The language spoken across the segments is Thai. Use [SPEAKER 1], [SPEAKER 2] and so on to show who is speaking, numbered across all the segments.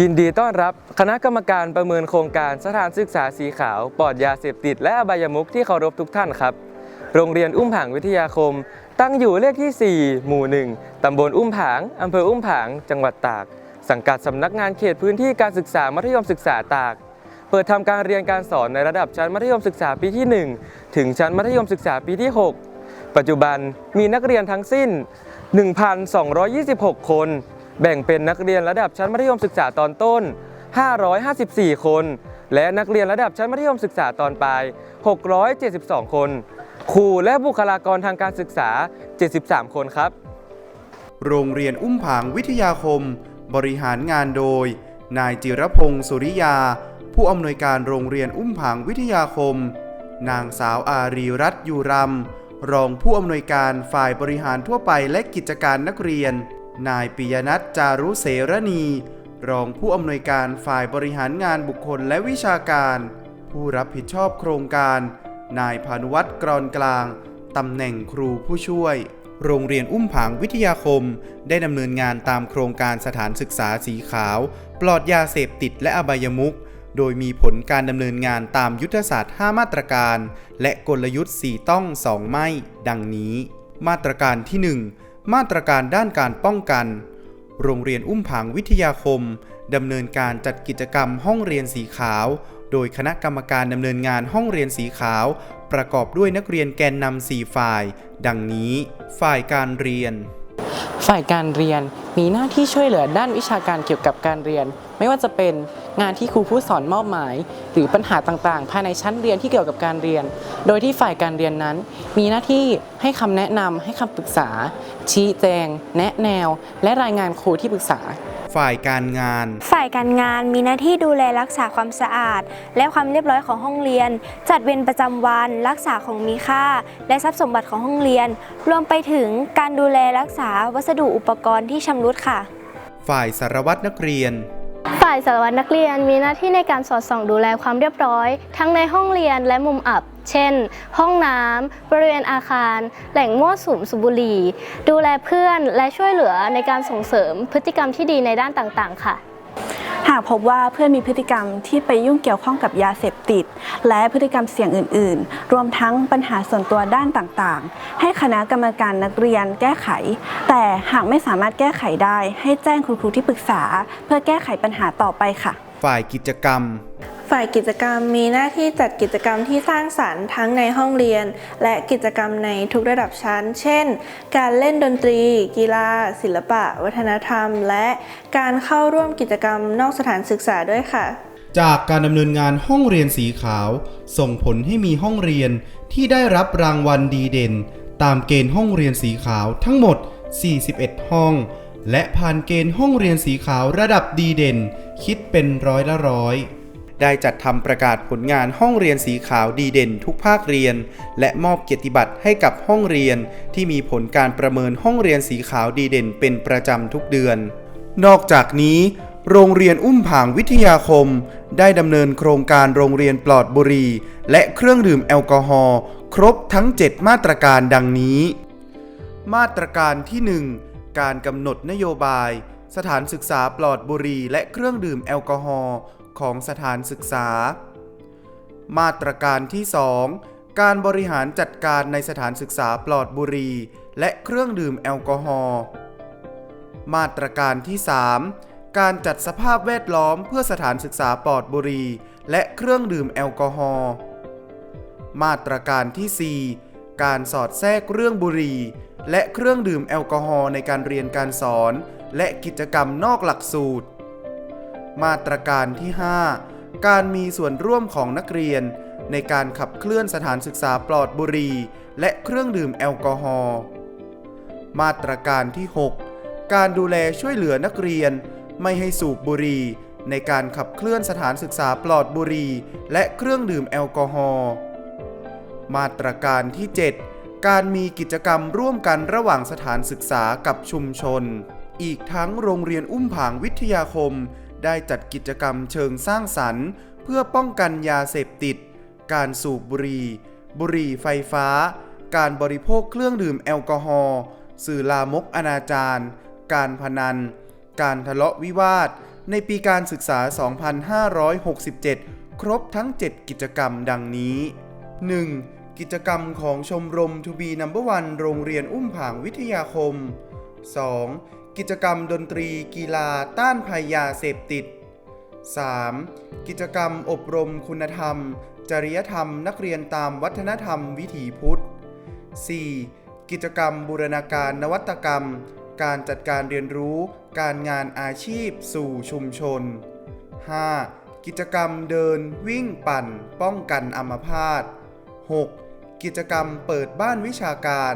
[SPEAKER 1] ยินดีต้อนรับคณะกรรมการประเมินโครงการสถานศึกษาสีขาว ปลอดยาเสพติด และอบายมุขที่เคารพทุกท่านครับ โรงเรียนอุ้มผางวิทยาคม ตั้งอยู่เลขที่ 4 หมู่ 1 ตำบลอุ้มผาง อำเภออุ้มผาง จังหวัดตาก สังกัดสำนักงานเขตพื้นที่การศึกษามัธยมศึกษาตาก เปิดทำการเรียนการสอนในระดับชั้นมัธยมศึกษาปีที่ 1 ถึงชั้นมัธยมศึกษาปีที่ 6 ปัจจุบันมีนักเรียนทั้งสิ้น 1,226 คน แบ่งเป็นนักเรียนระดับชั้นมัธยมศึกษาตอนต้น 554 คน และนักเรียนระดับชั้นมัธยมศึกษาตอนปลาย 672 คน ครูและบุคลากรทางการศึกษา 73 คนครับ
[SPEAKER 2] โรงเรียนอุ้มผางวิทยาคม บริหารงานโดย นายจิรพงศ์สุริยา ผู้อำนวยการโรงเรียนอุ้มผางวิทยาคม นางสาวอารีรัตน์ยูรำรองผู้อำนวยการฝ่ายบริหารทั่วไปและกิจการนักเรียน นายปิยนัทจารุเสรณี รองผู้อำนวยการฝ่ายบริหารงานบุคคลและวิชาการ ผู้รับผิดชอบโครงการ นายพานุวัตรกรอนกลางตำแหน่งครูผู้ช่วย โรงเรียนอุ้มผางวิทยาคม ได้ดำเนินงานตามโครงการสถานศึกษาสีขาว ปลอดยาเสพติดและอบายมุขโดยมีผลการดำเนินงานตามยุทธศาสตร์ 5 มาตรการ และกลยุทธ์ 4 ต้อง 2 ไม่ ดังนี้ มาตรการที่ 1 มาตรการด้านการป้องกัน โรงเรียนอุ้มผางวิทยาคมดำเนินการจัดกิจกรรมห้องเรียนสีขาว โดยคณะกรรมการดำเนินงานห้องเรียนสีขาว ประกอบด้วยนักเรียนแกนนำสี่ฝ่าย ดังนี้ ฝ่ายการเรียน
[SPEAKER 3] ฝ่ายการเรียนมีหน้าที่ช่วยเหลือด้านวิชาการเกี่ยวกับการเรียน ไม่ว่าจะเป็นงานที่ครูผู้สอนมอบหมาย หรือปัญหาต่างๆ ภายในชั้นเรียนที่เกี่ยวกับการเรียน โดยที่ฝ่ายการเรียนนั้น มีหน้าที่ให้คำแนะนำให้คำปรึกษา ชี้แจง แนะแนว และรายงานครูที่ปรึกษา
[SPEAKER 2] ฝ่ายการงาน
[SPEAKER 4] ฝ่ายการงานมีหน้าที่ดูแลรักษาความสะอาด และความเรียบร้อยของห้องเรียน จัดเวรประจำวัน รักษาของมีค่า และทรัพย์สมบัติของห้องเรียน รวมไปถึงการดูแลรักษาวัสดุอุปกรณ์ที่ชำรุดค่ะ
[SPEAKER 2] ฝ่ายสารวัตรนักเรียน
[SPEAKER 5] ฝ่ายสารวัตรนักเรียนมีหน้าที่ในการสอดส่องดูแลความเรียบร้อย ทั้งในห้องเรียนและมุมอับ เช่น ห้องน้ำบริเวณอาคาร แหล่งมั่วสุมสุบุรี ดูแลเพื่อนและช่วยเหลือในการส่งเสริมพฤติกรรมที่ดีในด้านต่างๆ ค่ะ
[SPEAKER 6] หากพบว่าเพื่อนมีพฤติกรรมที่ไปยุ่งเกี่ยวข้องกับยาเสพติด และพฤติกรรมเสี่ยงอื่น ๆ รวมทั้งปัญหาส่วนตัวด้านต่าง ๆ ให้คณะกรรมการนักเรียนแก้ไข แต่หากไม่สามารถแก้ไขได้ ให้แจ้งคุณครูที่ปรึกษา เพื่อแก้ไขปัญหาต่อไปค่ะ
[SPEAKER 2] ฝ่ายกิจกรรม
[SPEAKER 7] ฝ่ายกิจกรรมมีหน้าที่จัดกิจกรรมที่สร้างสรรค์ทั้งในห้องเรียน และกิจกรรมในทุกระดับชั้น เช่น การเล่นดนตรี กีฬา ศิลปะ วัฒนธรรม และการเข้าร่วมกิจกรรมนอกสถานศึกษาด้วยค่ะ
[SPEAKER 2] จากการดำเนินงานห้องเรียนสีขาว ส่งผลให้มีห้องเรียนที่ได้รับรางวัลดีเด่น ตามเกณฑ์ห้องเรียนสีขาวทั้งหมด 41 ห้องและผ่านเกณฑ์ห้องเรียนสีขาวระดับดีเด่น คิดเป็นร้อยละร้อย ได้จัดทำประกาศผลงานห้องเรียนสีขาวดีเด่นทุกภาคเรียน และมอบเกียรติบัตรให้กับห้องเรียน ที่มีผลการประเมินห้องเรียนสีขาวดีเด่นเป็นประจำทุกเดือน นอกจากนี้ โรงเรียนอุ้มผางวิทยาคม ได้ดำเนินโครงการโรงเรียนปลอดบุหรี่และเครื่องดื่มแอลกอฮอล์ครบทั้ง 7 มาตรการดังนี้ มาตรการที่ 1 การกำหนดนโยบาย สถานศึกษาปลอดบุหรี่และเครื่องดื่มแอลกอฮอล์ ของสถานศึกษา มาตรการที่ 2 การบริหารจัดการในสถานศึกษาปลอดบุหรี่และเครื่องดื่มแอลกอฮอล์มาตรการที่ 3 การจัดสภาพแวดล้อมเพื่อสถานศึกษาปลอดบุหรี่และเครื่องดื่มแอลกอฮอล์ มาตรการที่ 4 การสอดแทรกเรื่องบุหรี่และเครื่องดื่มแอลกอฮอล์ในการเรียนการสอน และกิจกรรมนอกหลักสูตร มาตรการที่ 5 การมีส่วนร่วมของนักเรียน ในการขับเคลื่อนสถานศึกษาปลอดบุหรี่และเครื่องดื่มแอลกอฮอล์ มาตรการที่ 6 การดูแลช่วยเหลือนักเรียน ไม่ให้สูบบุหรี่ในการขับเคลื่อนสถานศึกษาปลอดบุหรี่และเครื่องดื่มแอลกอฮอล์ มาตรการที่ 7 การมีกิจกรรมร่วมกันระหว่างสถานศึกษากับชุมชน อีกทั้งโรงเรียนอุ้มผางวิทยาคม ได้จัดกิจกรรมเชิงสร้างสรรค์ เพื่อป้องกันยาเสพติด การสูบบุหรี่ บุหรี่ไฟฟ้า การบริโภคเครื่องดื่มแอลกอฮอล์สื่อลามกอนาจารการพนัน การทะเลาะวิวาท ในปีการศึกษา 2567 ครบทั้ง 7 กิจกรรมดังนี้ 1. กิจกรรมของชมรมทูบีนัมเบอร์วันโรงเรียนอุ้มผางวิทยาคม 2. กิจกรรมดนตรีกีฬาต้านภัยยาเสพติด 3. กิจกรรมอบรมคุณธรรม จริยธรรมนักเรียนตามวัฒนธรรมวิถีพุทธ 4. กิจกรรมบูรณาการนวัตกรรม การจัดการเรียนรู้ การงานอาชีพสู่ชุมชน 5. กิจกรรมเดินวิ่งปั่น ป้องกันอัมพาต 6. กิจกรรมเปิดบ้านวิชาการ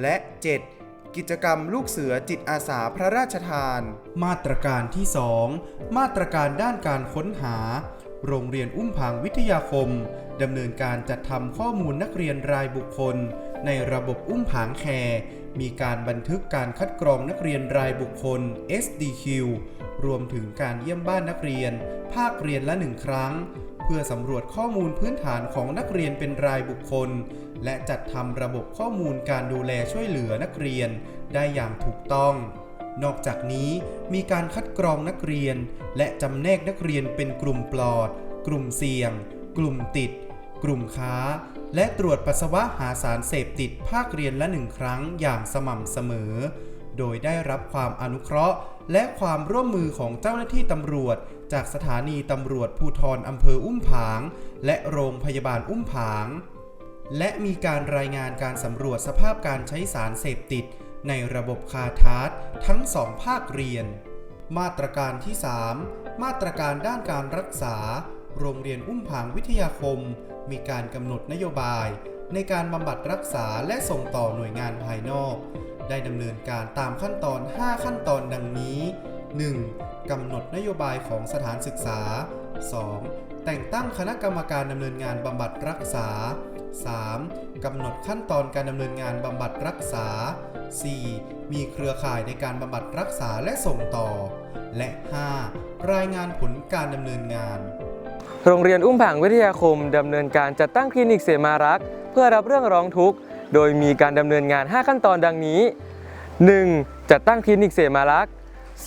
[SPEAKER 2] และ 7. กิจกรรมลูกเสือจิตอาสาพระราชทาน มาตรการที่ 2 มาตรการด้านการค้นหา โรงเรียนอุ้มผางวิทยาคมดำเนินการจัดทำข้อมูลนักเรียนรายบุคคล ในระบบอุ้มผางแคร์ มีการบันทึกการคัดกรองนักเรียนรายบุคคล SDQ รวมถึงการเยี่ยมบ้านนักเรียน ภาคเรียนละหนึ่งครั้ง เพื่อสำรวจข้อมูลพื้นฐานของนักเรียนเป็นรายบุคคล และจัดทำระบบข้อมูลการดูแลช่วยเหลือนักเรียน ได้อย่างถูกต้อง นอกจากนี้มีการคัดกรองนักเรียน และจำแนกนักเรียนเป็นกลุ่มปลอด กลุ่มเสี่ยง กลุ่มติด กลุ่มค้า และตรวจปัสสาวะหาสารเสพติดภาคเรียนละหนึ่งครั้งอย่างสม่ำเสมอ โดยได้รับความอนุเคราะห์ และความร่วมมือของเจ้าหน้าที่ตำรวจ จากสถานีตำรวจภูธรอำเภออุ้มผาง และโรงพยาบาลอุ้มผาง และมีการรายงานการสำรวจสภาพการใช้สารเสพติด ในระบบคาทาสทั้งสองภาคเรียน มาตรการที่ 3 มาตรการด้านการรักษา โรงเรียนอุ้มผางวิทยาคม มีการกำหนดนโยบาย ในการบำบัดรักษาและส่งต่อหน่วยงานภายนอก ได้ดำเนินการตามขั้นตอน 5 ขั้นตอนดังนี้ 1. กำหนดนโยบายของสถานศึกษา 2. แต่งตั้งคณะกรรมการดำเนินงานบำบัดรักษา 3. กำหนดขั้นตอนการดำเนินงานบำบัดรักษา 4. มีเครือข่ายในการบำบัดรักษาและส่งต่อ และ 5. รายงานผลการดำเนินงาน
[SPEAKER 1] โรงเรียนอุ้มผางวิทยาคมดำเนินการจัดตั้งคลินิกเสมารักษ์เพื่อรับเรื่องร้องทุกข์ โดยมีการดำเนินงาน 5 ขั้นตอนดังนี้ 1. จัดตั้งคลินิกเสมารักษ์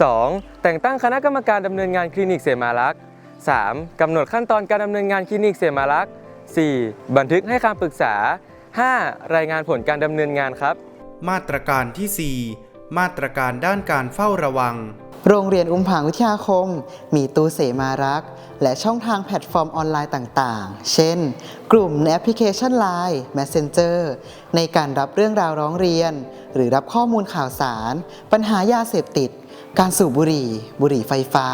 [SPEAKER 1] 2. แต่งตั้งคณะกรรมการดำเนินงานคลินิกเสมารักษ์ 3. กำหนดขั้นตอนการดำเนินงานคลินิกเสมารักษ์ 4. บันทึกให้คำปรึกษา 5. รายงานผลการดำเนินงานครับ
[SPEAKER 2] มาตรการที่ 4 มาตรการด้านการเฝ้าระวัง
[SPEAKER 3] โรงเรียนอุ้มผางวิทยาคม มีตู้เสมารัก และช่องทางแพลตฟอร์มออนไลน์ต่างๆ เช่น กลุ่มในแอปพลิเคชัน Line Messenger ในการรับเรื่องราวร้องเรียน หรือรับข้อมูลข่าวสาร ปัญหายาเสพติด การสูบบุหรี่ บุหรี่ไฟฟ้า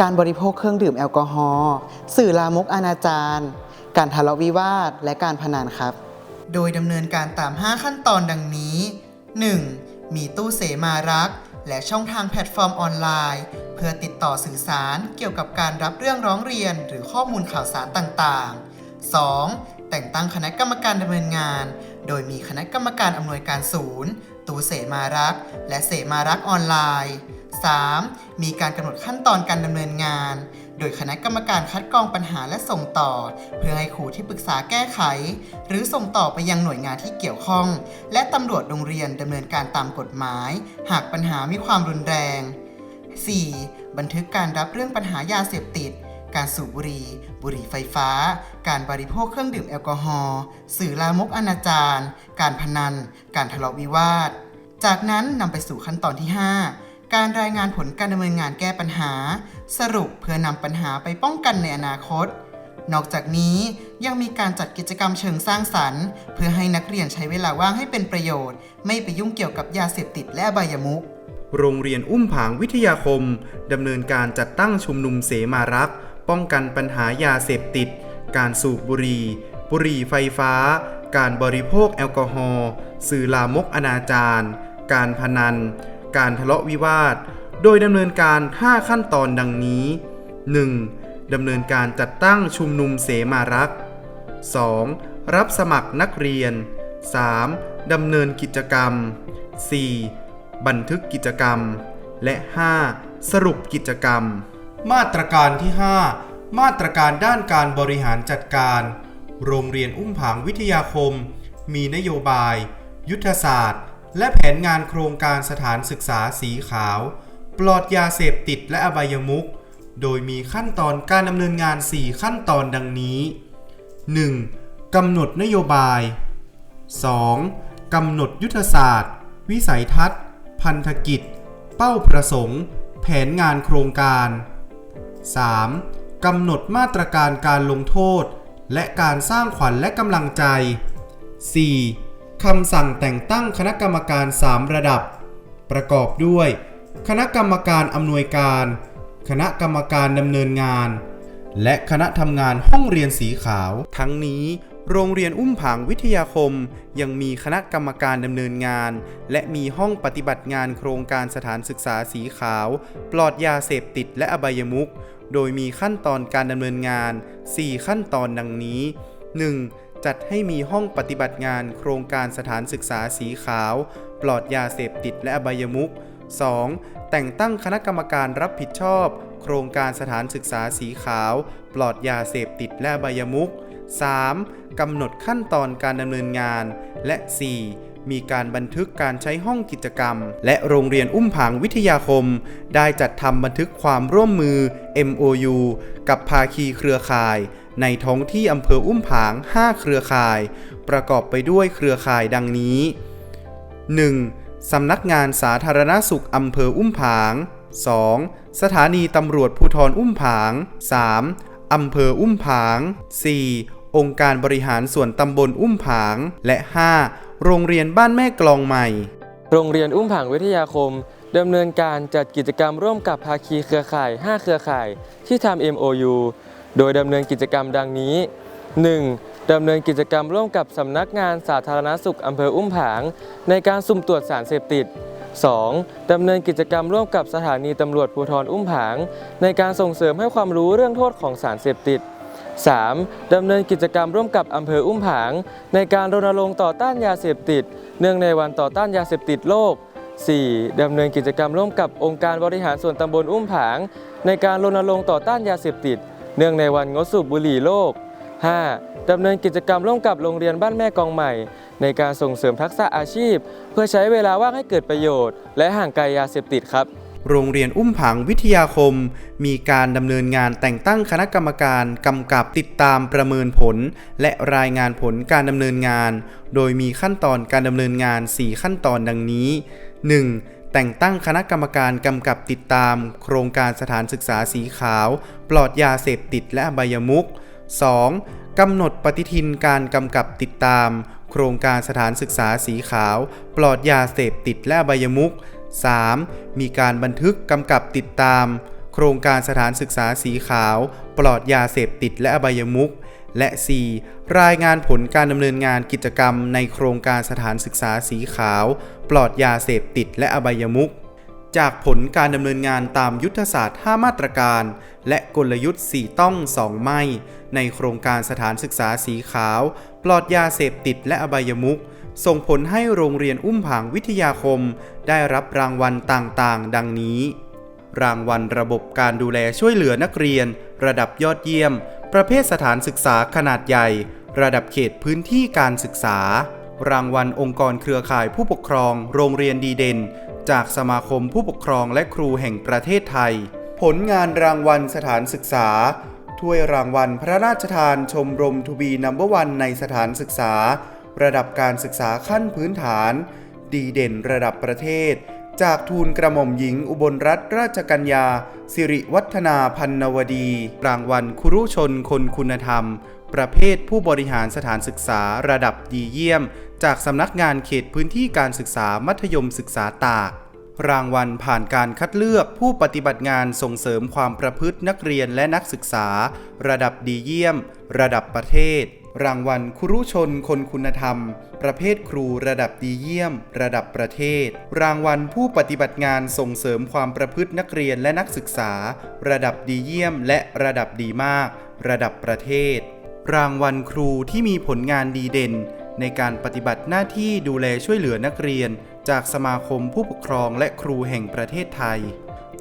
[SPEAKER 3] การบริโภคเครื่องดื่มแอลกอฮอล์สื่อลามกอนาจารการทะเลาะวิวาทและการพนันครับ โดยดำเนินการตาม 5 ขั้นตอนดังนี้ 1. มีตู้เสมารัก และช่องทางแพลตฟอร์มออนไลน์ เพื่อติดต่อสื่อสารเกี่ยวกับการรับเรื่องร้องเรียนหรือข้อมูลข่าวสารต่างๆ 2. แต่งตั้งคณะกรรมการดำเนินงาน โดยมีคณะกรรมการอำนวยการศูนย์ ตู้เสมารัก และเสมารักออนไลน์ 3. มีการกำหนดขั้นตอนการดำเนินงาน โดยคณะกรรมการคัดกรองปัญหาและส่งต่อ เพื่อให้ครูที่ปรึกษาแก้ไข หรือส่งต่อไปยังหน่วยงานที่เกี่ยวข้อง และตำรวจโรงเรียนดำเนินการตามกฎหมาย หากปัญหามีความรุนแรง 4. บันทึกการรับเรื่องปัญหายาเสพติด การสูบบุหรี่ บุหรี่ไฟฟ้า การบริโภคเครื่องดื่มแอลกอฮอล์ สื่อลามกอนาจาร การพนัน การทะเลาะวิวาท จากนั้นนำไปสู่ขั้นตอนที่ 5 การรายงานผลการดำเนินงานแก้ปัญหา สรุปเพื่อนำปัญหาไปป้องกันในอนาคต นอกจากนี้ยังมีการจัดกิจกรรมเชิงสร้างสรรค์ เพื่อให้นักเรียนใช้เวลาว่างให้เป็นประโยชน์ ไม่ไปยุ่งเกี่ยวกับยาเสพติดและอบายมุข
[SPEAKER 2] โรงเรียนอุ้มผางวิทยาคมดำเนินการจัดตั้งชุมนุมเสมารักป้องกันปัญหายาเสพติด การสูบบุหรี่ บุหรี่ไฟฟ้า การบริโภคแอลกอฮอล์สื่อลามกอนาจารการพนัน การทะเลาะวิวาท โดยดำเนินการ 5 ขั้นตอนดังนี้ 1. ดำเนินการจัดตั้งชุมนุมเสมารัก 2. รับสมัครนักเรียน 3. ดำเนินกิจกรรม 4. บันทึกกิจกรรม และ 5. สรุปกิจกรรม มาตรการที่ 5 มาตรการด้านการบริหารจัดการ โรงเรียนอุ้มผางวิทยาคม มีนโยบาย ยุทธศาสตร์ และแผนงานโครงการสถานศึกษาสีขาว ปลอดยาเสพติดและอบายมุขโดยมีขั้นตอนการดำเนินงาน 4 ขั้นตอนดังนี้ 1. กำหนดนโยบาย 2. กำหนดยุทธศาสตร์ วิสัยทัศน์ พันธกิจ เป้าประสงค์ แผนงานโครงการ 3. กำหนดมาตรการการลงโทษ และการสร้างขวัญและกำลังใจ 4. คำสั่งแต่งตั้งคณะกรรมการ 3 ระดับ ประกอบด้วย คณะกรรมการอำนวยการ คณะกรรมการดำเนินงาน และคณะทำงานห้องเรียนสีขาว ทั้งนี้ โรงเรียนอุ้มผางวิทยาคม ยังมีคณะกรรมการดำเนินงาน และมีห้องปฏิบัติงานโครงการสถานศึกษาสีขาว ปลอดยาเสพติดและอบายมุขโดยมีขั้นตอนการดำเนินงาน 4 ขั้นตอนดังนี้ 1. จัดให้มีห้องปฏิบัติงานโครงการสถานศึกษาสีขาว ปลอดยาเสพติดและอบายมุข 2. แต่งตั้งคณะกรรมการรับผิดชอบ โครงการสถานศึกษาสีขาว ปลอดยาเสพติดและอบายมุข 3. กำหนดขั้นตอนการดำเนินงาน และ 4. มีการบันทึกการใช้ห้องกิจกรรม และโรงเรียนอุ้มผางวิทยาคม ได้จัดทำบันทึกความร่วมมือ MOU กับภาคีเครือข่าย ในท้องที่อำเภออุ้มผาง 5 เครือข่าย ประกอบไปด้วยเครือข่ายดังนี้ 1. สำนักงานสาธารณสุขอำเภออุ้มผาง 2. สถานีตำรวจภูธรอุ้มผาง 3. อำเภออุ้มผาง 4. องค์การบริหารส่วนตำบลอุ้มผาง และ 5. โรงเรียนบ้านแม่กลองใหม่
[SPEAKER 1] โรงเรียนอุ้มผางวิทยาคมดำเนินการจัดกิจกรรมร่วมกับภาคีเครือข่าย 5 เครือข่าย ที่ทำ MOU โดยดำเนินกิจกรรมดังนี้ 1. ดำเนินกิจกรรมร่วมกับสำนักงานสาธารณสุขอำเภออุ้มผาง ในการสุ่มตรวจสารเสพติด 2. ดำเนินกิจกรรมร่วมกับสถานีตำรวจภูธรอุ้มผาง ในการส่งเสริมให้ความรู้เรื่องโทษของสารเสพติด 3. ดำเนินกิจกรรมร่วมกับอำเภออุ้มผาง ในการรณรงค์ต่อต้านยาเสพติด เนื่องในวันต่อต้านยาเสพติดโลก 4. ดำเนินกิจกรรมร่วมกับองค์การบริหารส่วนตำบลอุ้มผาง ในการรณรงค์ต่อต้านยาเสพติด เนื่องในวันงดสูบบุหรี่โลก 5. ดำเนินกิจกรรมร่วมกับโรงเรียนบ้านแม่กองใหม่ ในการส่งเสริมทักษะอาชีพ เพื่อใช้เวลาว่างให้เกิดประโยชน์ และห่างไกลยาเสพติดครับ
[SPEAKER 2] โรงเรียนอุ้มผางวิทยาคม มีการดำเนินงานแต่งตั้งคณะกรรมการกำกับติดตามประเมินผล และรายงานผลการดำเนินงาน โดยมีขั้นตอนการดำเนินงาน 4 ขั้นตอนดังนี้ 1. แต่งตั้งคณะกรรมการกำกับติดตาม โครงการสถานศึกษาสีขาว ปลอดยาเสพติดและอบายมุข 2. กำหนดปฏิทินการกำกับติดตาม โครงการสถานศึกษาสีขาว ปลอดยาเสพติดและอบายมุข 3. มีการบันทึกกำกับติดตาม โครงการสถานศึกษาสีขาว ปลอดยาเสพติดและอบายมุข และ 4. รายงานผลการดำเนินงานกิจกรรมในโครงการสถานศึกษาสีขาว ปลอดยาเสพติดและอบายมุขจากผลการดำเนินงานตามยุทธศาสตร์ 5 มาตรการ และกลยุทธ์ 4 ต้อง 2 ไม่ ในโครงการสถานศึกษาสีขาว ปลอดยาเสพติดและอบายมุขส่งผลให้โรงเรียนอุ้มผางวิทยาคม ได้รับรางวัลต่างๆ ดังนี้ รางวัลระบบการดูแลช่วยเหลือนักเรียน ระดับยอดเยี่ยม ประเภทสถานศึกษาขนาดใหญ่ ระดับเขตพื้นที่การศึกษา รางวัลองค์กรเครือข่ายผู้ปกครอง โรงเรียนดีเด่น จากสมาคมผู้ปกครองและครูแห่งประเทศไทย ผลงานรางวัลสถานศึกษา ถ้วยรางวัลพระราชทานชมรมทูบีนัมเบอร์วันในสถานศึกษา ระดับการศึกษาขั้นพื้นฐาน ดีเด่นระดับประเทศ จากทูลกระหม่อมหญิงอุบลรัตนราชกัญญา สิริวัฒนาพันนวดี รางวัลครุชนคนคุณธรรม ประเภทผู้บริหารสถานศึกษาระดับดีเยี่ยม จากสำนักงานเขตพื้นที่การศึกษามัธยมศึกษาตาก รางวัลผ่านการคัดเลือกผู้ปฏิบัติงานส่งเสริมความประพฤตินักเรียนและนักศึกษา ระดับดีเยี่ยม ระดับประเทศ รางวัลครุชนคนคุณธรรม ประเภทครูระดับดีเยี่ยม ระดับประเทศ รางวัลผู้ปฏิบัติงานส่งเสริมความประพฤตินักเรียนและนักศึกษา ระดับดีเยี่ยม และระดับดีมาก ระดับประเทศ รางวัลครูที่มีผลงานดีเด่น ในการปฏิบัติหน้าที่ดูแลช่วยเหลือนักเรียน จากสมาคมผู้ปกครองและครูแห่งประเทศไทย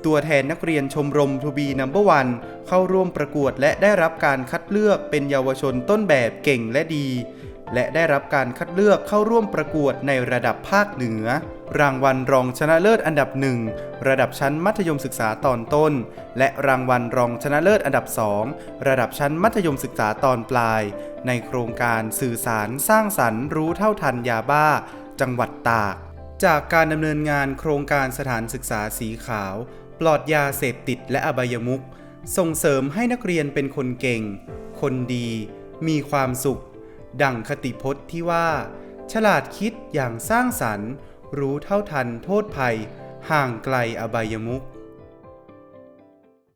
[SPEAKER 2] ตัวแทนนักเรียนชมรมทูบีนัมเบอร์วันเข้าร่วมประกวดและได้รับการคัดเลือกเป็นเยาวชนต้นแบบเก่งและดี และได้รับการคัดเลือกเข้าร่วมประกวดในระดับภาคเหนือ รางวัลรองชนะเลิศอันดับหนึ่งระดับชั้นมัธยมศึกษาตอนต้น และรางวัลรองชนะเลิศอันดับสองระดับชั้นมัธยมศึกษาตอนปลาย ในโครงการสื่อสารสร้างสรรค์รู้เท่าทันยาบ้า จังหวัดตาก จากการดำเนินงานโครงการสถานศึกษาสีขาว ลอดยาเสพติดและอบายมุขส่งเสริมให้นักเรียนเป็นคนเก่ง คนดี มีความสุข ดังคติพจน์ที่ว่า ฉลาดคิดอย่างสร้างสรรค์ รู้เท่าทันโทษภัย ห่างไกลอบายมุข